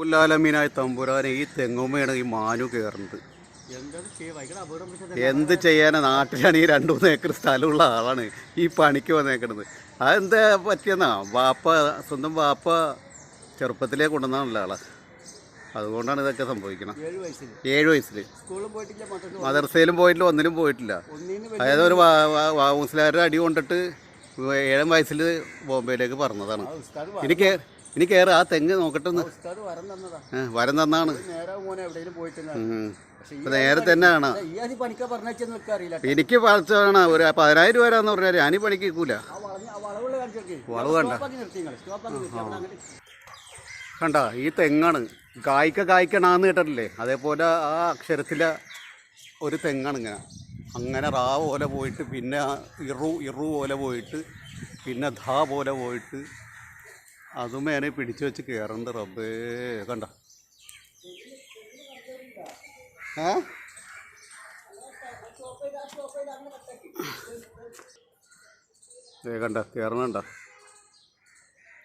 പുല്ലാലമീനായ തമ്പുരാനെ ഈ തെങ്ങുമ്മയാണ് ഈ മാനു കയറുന്നത്. എന്ത് ചെയ്യാനാ? നാട്ടിലാണ് ഈ രണ്ടു മൂന്ന് ഏക്കർ സ്ഥലമുള്ള ആളാണ്. ഈ പണിക്ക് വന്നേക്കണത്. അതെന്താ പറ്റിയെന്നാ? വാപ്പ സ്വന്തം വാപ്പ ചെറുപ്പത്തിലേ കൊണ്ടുവന്നാണല്ലോ ആളാ. അതുകൊണ്ടാണ് ഇതൊക്കെ സംഭവിക്കണം ഏഴ് വയസ്സിൽ മദർസയിലും പോയിട്ടില്ല ഒന്നിലും പോയിട്ടില്ല. അതായത് ഒരു മുസ്ലിമാരുടെ അടി കൊണ്ടിട്ട് ഏഴാം വയസ്സിൽ ബോംബെയിലേക്ക് പറഞ്ഞതാണ്. ഉസ്താദ് ഇനി കയറി ആ തെങ്ങ് നോക്കട്ടെ വരം തന്നാണ്. നേരെ തന്നെ അറിയില്ല എനിക്ക് പഠിച്ചാണ് ഒരു പതിനായിരം രൂപ വരാന്ന് പറഞ്ഞാൽ ഞാൻ പണിക്ക് നിൽക്കൂല. വളവ് കണ്ട. കണ്ട ഈ തെങ്ങാണ്. കായ്ക്ക കായ്ക്കണാന്ന് കേട്ടിട്ടില്ലേ? അതേപോലെ ആ അക്ഷരത്തിലെ ഒരു തെങ്ങാണ് ഇങ്ങനെ. അങ്ങനെ റാ പോലെ പോയിട്ട് പിന്നെ ഇറു ഇറു പോലെ പോയിട്ട് പിന്നെ ധാ പോലെ പോയിട്ട് അതുമേനെ പിടിച്ചു വെച്ച് കയറണ്ട് റബ്ബേ. കണ്ട? ഏ? കണ്ട? കയറണണ്ട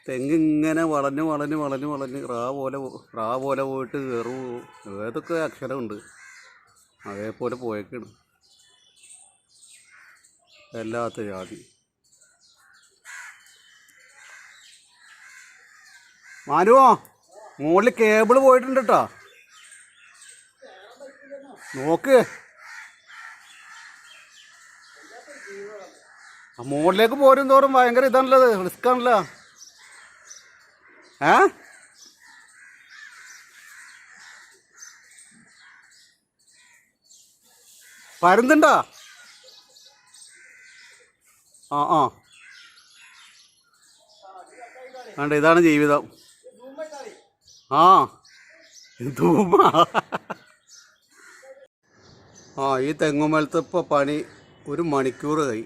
തെങ്ങ് ഇങ്ങനെ വളഞ്ഞ് വളഞ്ഞ് വളഞ്ഞ് വളഞ്ഞ് റാ പോലെ റാ പോലെ പോയിട്ട് കയറു ഏതൊക്കെ അക്ഷരമുണ്ട്? അതേപോലെ പോയേക്കാണ്. എല്ലാത്ത ജാതി. മാനുവോ മുകളിൽ കേബിൾ പോയിട്ടുണ്ട് കേട്ടോ നോക്ക്. മുകളിലേക്ക് പോരും തോറും ഭയങ്കര ഇതാണല്ലോ റിസ്ക് ആണല്ലോ. ഏ? പരുന്നുണ്ടോ ആ ആ. വേണ്ട ഇതാണ് ജീവിതം. ആ. ധൂമ ആ ഈ തെങ്ങുമലത്ത് ഇപ്പോൾ പണി ഒരു മണിക്കൂർ കൈ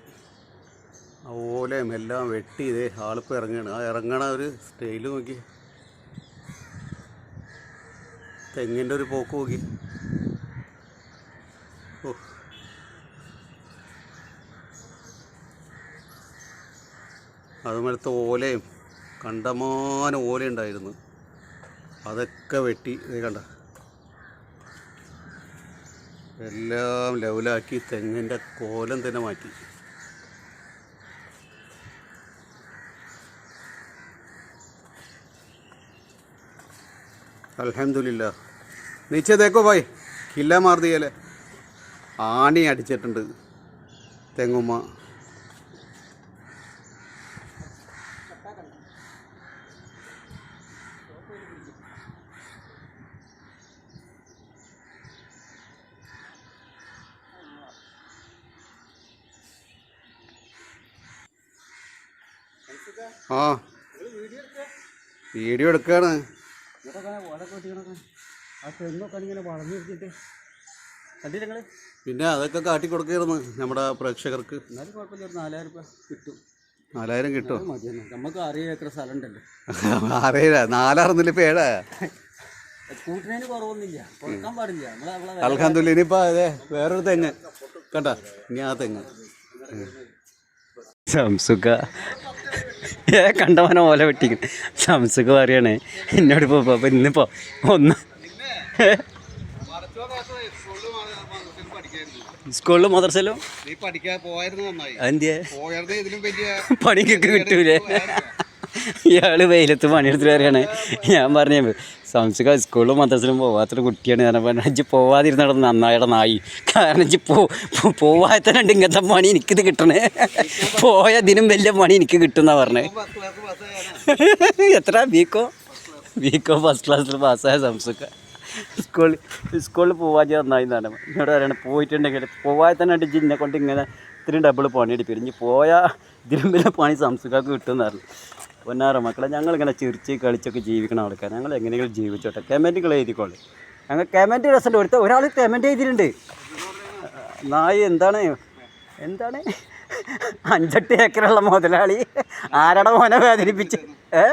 അതുപോലെ എല്ലാം വെട്ടി ഇതേ ആളിപ്പോൾ ഇറങ്ങണ. ആ ഇറങ്ങണ ഒരു സ്റ്റൈൽ നോക്കി. തെങ്ങിന്റെ ഒരു പോക്ക് നോക്കി. അതുമലത്തെ ഓലയും കണ്ടമാനം ഓല ഉണ്ടായിരുന്നു അതൊക്കെ വെട്ടി. ഇത് കണ്ട. എല്ലാം ലെവലാക്കി തെങ്ങിന്റെ കോലം തന്നെ മാറ്റി. അലഹമില്ല നീച്ചേ തേക്കോ ഭായ്? കില്ല മാർദിയല്ലേ ആണി അടിച്ചിട്ടുണ്ട് തെങ്ങുമ്മ. ആ. വീഡിയോ എടുക്കാണ്. പിന്നെ അതൊക്കെ കാട്ടി കൊടുക്കായിരുന്നു നമ്മുടെ പ്രേക്ഷകർക്ക്. നാലായിരം കിട്ടും? നമുക്ക് അറിയാം എത്ര സ്ഥലം ഉണ്ടല്ലോ അറിയില്ല. നാലാറൊന്നുമില്ല ഇപ്പൊ ഏഴാ? കൂട്ടിനതിന് കുറവൊന്നുമില്ല. കൊടുക്കാൻ പാടില്ല. ഇനിയിപ്പോൾ അതെ വേറൊരു തെങ്ങ്. കണ്ട? ഇനി ആ തെങ്ങ്. സംസുഖ. ഏ കണ്ടവനെ ഓല വെട്ടിക്കും സംസുഖ പറയണേ എന്നോട് ഇപ്പോൾ അപ്പോൾ ഇന്നിപ്പോൾ ഒന്ന്. സ്കൂളിലും മദർസയിലും പണിക്കൊക്കെ കിട്ടൂലേ? ഇയാൾ വെയിലത്ത് പണിയെടുത്തിട്ട് പറയാണ്. ഞാൻ പറഞ്ഞു സംശയം സ്കൂളിലും മദ്രസിലും പോവാത്തൊരു കുട്ടിയാണ്. ഞാൻ പറഞ്ഞു ഇജ്ജ് പോവാതിരുന്നിട നന്നായിട നായി. കാരണം ഇജ്ജ് പോ പോവാത്തനുണ്ട് ഇങ്ങനത്തെ പണി എനിക്കിത് കിട്ടണേ. പോയ ഇതിനും വലിയ പണി എനിക്ക് കിട്ടുന്ന പറഞ്ഞേ. എത്ര വീക്കോ വീക്കോ ഫസ്റ്റ് ക്ലാസ്സിൽ പാസ്സായ സംസുഖ സ്കൂളിൽ സ്കൂളിൽ പോവാതെ നന്നായി എന്നാണ് എന്നോട് പറയണം പോയിട്ടുണ്ടെങ്കിൽ പോവാത്തനുണ്ട് ജിന്നെ കൊണ്ട് ഇങ്ങനെ ഇത്രയും ഡബിൾ പണി എടുപ്പിക്കും ഇനി പോയാൽ വലിയ പണി സംസുഖക്ക് കിട്ടുമെന്ന് പറഞ്ഞു. പൊന്നാറ മക്കളെ ഞങ്ങളിങ്ങനെ ചിരിച്ച് കളിച്ചൊക്കെ ജീവിക്കണ ആൾക്കാർ ഞങ്ങൾ എങ്ങനെയെങ്കിലും ജീവിച്ചോട്ടെ. കമന്റുകൾ എഴുതിക്കോളെ. ഞങ്ങൾ കമന്റ് രസമുണ്ട് ഒരുത്ത ഒരാൾ കമന്റ് എഴുതിയിട്ടുണ്ട്. നായി എന്താണ്? എന്താണ്? അഞ്ചെട്ട് ഏക്കറുള്ള മുതലാളി. ആരുടെ മോനെ വേദനിപ്പിച്ച്? ഏ?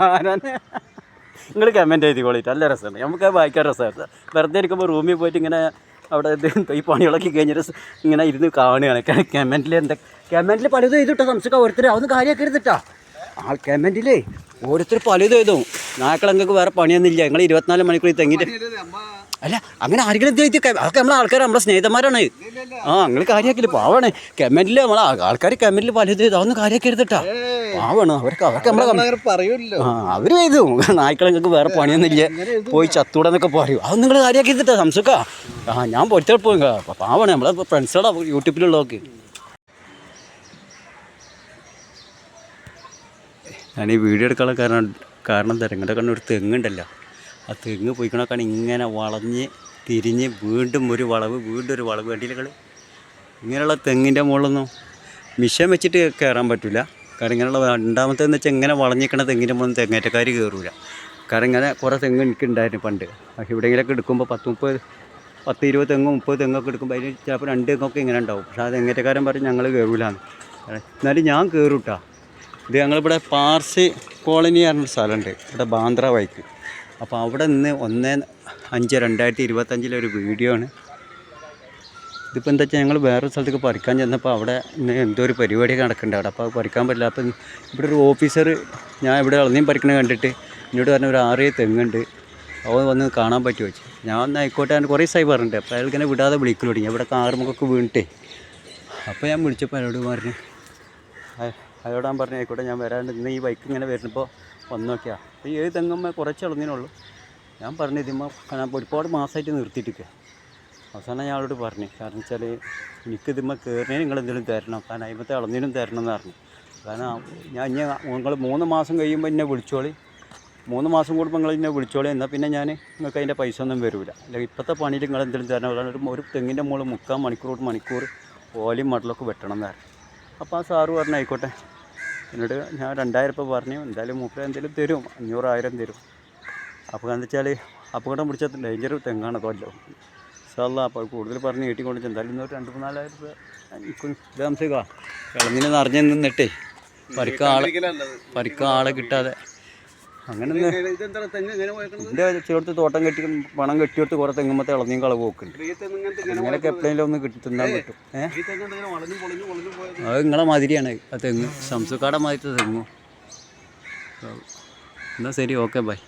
ആരാണ് നിങ്ങൾ കമന്റ് എഴുതിക്കോളിട്ട് നല്ല രസമാണ്. നമുക്ക് വായിക്കാൻ രസമായിരുന്നു. വെറുതെ ഇരിക്കുമ്പോൾ റൂമിൽ പോയിട്ട് ഇങ്ങനെ അവിടെ ഈ പണികളൊക്കെ കഴിഞ്ഞിട്ട് ഇങ്ങനെ ഇരുന്ന് കാണുകയാണ്. കമന്റിൽ എന്താ കമന്റിൽ പലതും എഴുതിട്ടോ സംശയം ഓരോരുത്തർ അതൊന്നും കാര്യമൊക്കെ എടുത്തിട്ടാ ആ കമന്റിലേ ഓരോരുത്തർ പലതും എഴുതും. നാക്കളങ്ങൾക്ക് വേറെ പണിയൊന്നുമില്ല. ഞങ്ങൾ ഇരുപത്തിനാല് മണിക്കൂർ തെങ്ങിട്ട് അല്ല അങ്ങനെ ആരെങ്കിലും എന്ത് എഴുതി ക- അതൊക്കെ നമ്മളെ ആൾക്കാർ നമ്മളെ സ്നേഹിതന്മാരാണ്. ആ നിങ്ങൾ കാര്യമാക്കില്ല പാവാണ്. കമന്റിൽ നമ്മളെ ആൾക്കാർ കമന്റിൽ പലതും അതൊന്നും കാര്യമാക്കി എടുത്തിട്ടാ പാവാണ്. അവർക്ക് അവർക്ക് നമ്മളെ പറയൂല്ലോ ആ അവർ നായ്ക്കളെ നിങ്ങൾക്ക് വേറെ പണിയൊന്നുമില്ല. പോയി ചത്തൂടെ എന്നൊക്കെ പറയൂ. അത് നിങ്ങൾ കാര്യമാക്കി എടുത്തിട്ടാ സംസുക്ക ആ ഞാൻ പൊരുത്തൽ പോയി. പാവാണ്. നമ്മളെ ഫ്രണ്ട്സുകളാ യൂട്യൂബിലുള്ളതൊക്കെ. ഞാൻ ഈ വീഡിയോ എടുക്കാനുള്ള കാരണം കാരണം തരങ്ങളുടെ കണ്ണൊരു തെങ്ങുണ്ടല്ലോ ആ തെങ്ങ് പോയിക്കണക്കാണ് ഇങ്ങനെ വളഞ്ഞ് തിരിഞ്ഞ് വീണ്ടും ഒരു വളവ് വീണ്ടും ഒരു വളവ്. വേണ്ടിയില്ല ഇങ്ങനെയുള്ള തെങ്ങിന്റെ മുകളിലൊന്നും മിഷൻ വെച്ചിട്ട് കയറാൻ പറ്റില്ല കാരണം ഇങ്ങനെയുള്ള രണ്ടാമത്തേന്ന് വെച്ചാൽ ഇങ്ങനെ വളഞ്ഞിക്കണ തെങ്ങിന്റെ മുകളിൽ തെങ്ങേറ്റക്കാർ കയറില്ല കാരണം ഇങ്ങനെ കുറേ തെങ്ങ് എനിക്കുണ്ടായിരുന്നു പണ്ട്. പക്ഷേ എവിടെയെങ്കിലൊക്കെ എടുക്കുമ്പോൾ പത്ത് മുപ്പത് പത്ത് ഇരുപത് തെങ്ങും മുപ്പത് തെങ്ങൊക്കെ എടുക്കുമ്പോൾ അതിന് ചിലപ്പോൾ രണ്ട് തെങ്ങൊക്കെ ഇങ്ങനെ ഉണ്ടാവും. പക്ഷേ ആ തെങ്ങേറ്റക്കാരൻ പറഞ്ഞ് ഞങ്ങൾ കയറൂലാന്ന്. എന്നാലും ഞാൻ കയറൂട്ടാ. ഇത് ഞങ്ങളിവിടെ പാർസി കോളനി പറഞ്ഞൊരു സ്ഥലമുണ്ട്. ഇവിടെ ബാന്ദ്ര വൈക്ക് അപ്പോൾ അവിടെ നിന്ന് ഒന്ന് അഞ്ച് രണ്ടായിരത്തി ഇരുപത്തഞ്ചിലെ ഒരു വീഡിയോ ആണ്. ഇതിപ്പോൾ എന്താ വെച്ചാൽ ഞങ്ങൾ വേറൊരു സ്ഥലത്തേക്ക് പറിക്കാൻ ചെന്നപ്പോൾ അവിടെ ഇന്ന് എന്തോ ഒരു പരിപാടി നടക്കുന്നുണ്ട് അവിടെ. അപ്പോൾ പറിക്കാൻ പറ്റില്ല. അപ്പം ഇവിടെ ഒരു ഓഫീസർ ഞാൻ ഇവിടെ ഇളനീം പറിക്കണ കണ്ടിട്ട് എന്നോട് പറഞ്ഞ ഒരു ആറേ തെങ്ങുണ്ട്. അവൻ വന്ന് കാണാൻ പറ്റുമോ വെച്ചു ഞാൻ ഒന്ന് ആയിക്കോട്ടെ ഞാൻ കുറേ സായി പറഞ്ഞിട്ട്. അപ്പോൾ അയാൾ ഇങ്ങനെ വിടാതെ വിളിക്കൽ തുടങ്ങി. ഇവിടെ കാറുമുഖമൊക്കെ വീണിട്ടേ. അപ്പോൾ ഞാൻ വിളിച്ചപ്പോൾ അയാളോട് പറഞ്ഞു അയ- അയാളോട് പറഞ്ഞു ആയിക്കോട്ടെ ഞാൻ വരാണ്ട് ഇന്ന് ഈ ബൈക്ക് ഇങ്ങനെ വരുന്നപ്പോൾ വന്നു നോക്കിയാൽ അപ്പോൾ തെങ്ങമ്മ കുറച്ച് ഇളന്നിനുള്ളൂ ഞാൻ പറഞ്ഞു ഇതിമ്മ ഒരുപാട് മാസമായിട്ട് നിർത്തിയിട്ടിരിക്കുക അവസാനം ഞാൻ അവളോട് പറഞ്ഞു കാരണം വെച്ചാൽ എനിക്ക് ഇതിമ്മ കയറിനേ നിങ്ങൾ എന്തെങ്കിലും തരണം കാരണം അതിമത്തെ ഇളന്നിനും തരണം എന്ന് പറഞ്ഞു. കാരണം ഞാൻ ഇനി നിങ്ങൾ മൂന്ന് മാസം കഴിയുമ്പോൾ എന്നെ വിളിച്ചോളി. മൂന്ന് മാസം കൂടുമ്പോൾ നിങ്ങൾ എന്നെ വിളിച്ചോളി എന്നാൽ പിന്നെ ഞാൻ നിങ്ങൾക്ക് അതിന്റെ പൈസ ഒന്നും വരില്ല അല്ലെങ്കിൽ ഇപ്പോഴത്തെ പണിയിൽ നിങ്ങൾ എന്തെങ്കിലും തരണം അതാണ് ഒരു ഒരു തെങ്ങിന്റെ മുകളിൽ മുക്കാൽ മണിക്കൂർ മണിക്കൂർ ഓലയും മടലൊക്കെ വെട്ടണം എന്നായിരുന്നു അപ്പോൾ ആ സാറ് പറഞ്ഞു ആയിക്കോട്ടെ. എന്നോട് ഞാൻ രണ്ടായിരം രൂപ പറഞ്ഞു എന്തായാലും മൂപ്പര് എന്തെങ്കിലും തരും അഞ്ഞൂറായിരം തരും. അപ്പോൾ എന്താ വെച്ചാൽ അപകടം പിടിച്ച ഡേഞ്ചർ തെങ്ങാണ് കൊല്ലം സാറില്ല അപ്പോൾ കൂടുതൽ പറഞ്ഞ് നീട്ടിക്കൊണ്ട് എന്തായാലും ഇന്നൊരു രണ്ട് മൂന്നാലായിരം രൂപ എനിക്ക് താമസിക്കുക ഇളന്നിനെ നിറഞ്ഞു നിന്നിട്ടേ പരിക്കാളെ ആളെ കിട്ടാതെ. അങ്ങനെ എന്റെ ചേർത്ത് തോട്ടം കെട്ടി പണം കെട്ടിയെടുത്ത് കുറേ തെങ്ങുമ്പത്തെ ഇളഞ്ഞും കളവ് പോക്കുണ്ട് അങ്ങനെയൊക്കെ എപ്പോഴെങ്കിലും ഒന്ന് കിട്ടി തിന്നാൻ പറ്റും. ഏഹ് അത് നിങ്ങളെ മാതിരിയാണ് ആ തെങ്ങ്. സംസുക്കാടെ മാതിരി തെങ്ങും എന്നാൽ ശരി ഓക്കെ ബൈ.